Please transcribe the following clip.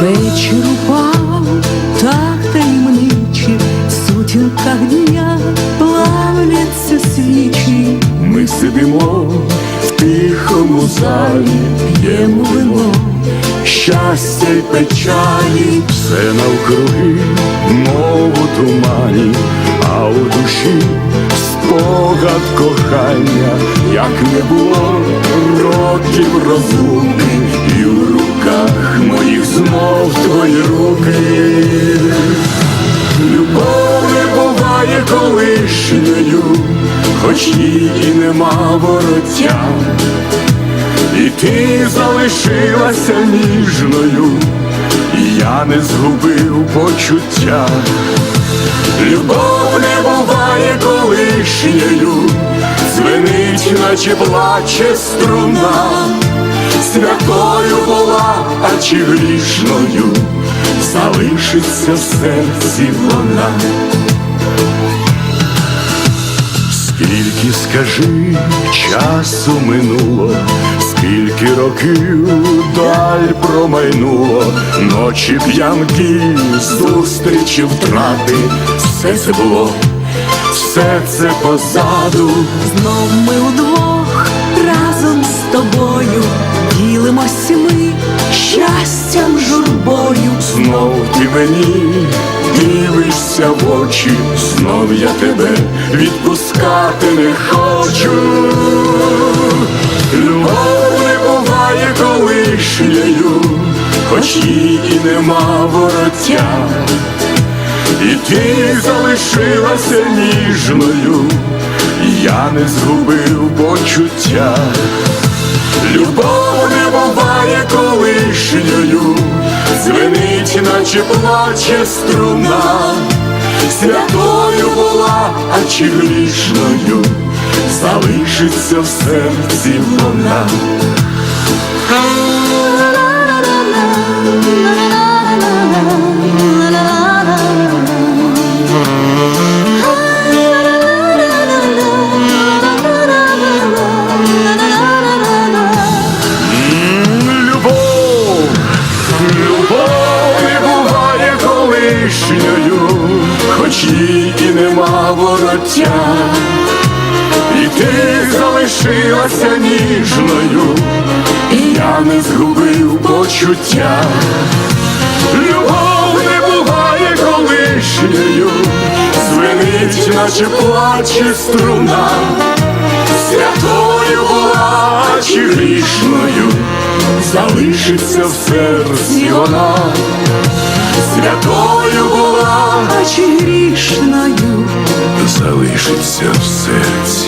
Вечір упав, так таємниче, в сутінках дня плавляться свічі. Ми сидимо в тихому залі, п'ємо вино, щастя й печалі, все навкруги, мов тумані, а у душі спогад кохання, як не було років розлуки, хоч і нема вороття, і ти залишилася ніжною, і я не згубив почуття. Любов не буває колишньою, звенить, наче плаче струна, святою була, а чи грішною, залишиться в серці вона. Скільки скажи, часу минуло, скільки років даль промайнуло, ночі п'янки, зустрічі втрати, все це було, все це позаду. Знов ми удвох разом з тобою ділимось Знов ти мені дивишся в очі, знов я тебе відпускати не хочу. Любов не буває колишньою, хоч їй і нема вороття, і ти залишилася ніжною, я не згубив почуття. Наче плаче струна, святою була, а чи грішною, залишиться в серці вона. Колишньою, хоч їй і нема вороття, і ти залишилася ніжною, і я не згубив почуття. Любов не буває колишньою, звенить, наче плаче струна, святою була чи грішною, залишиться в серці вона, святою була, А чи грішною залишиться в серці.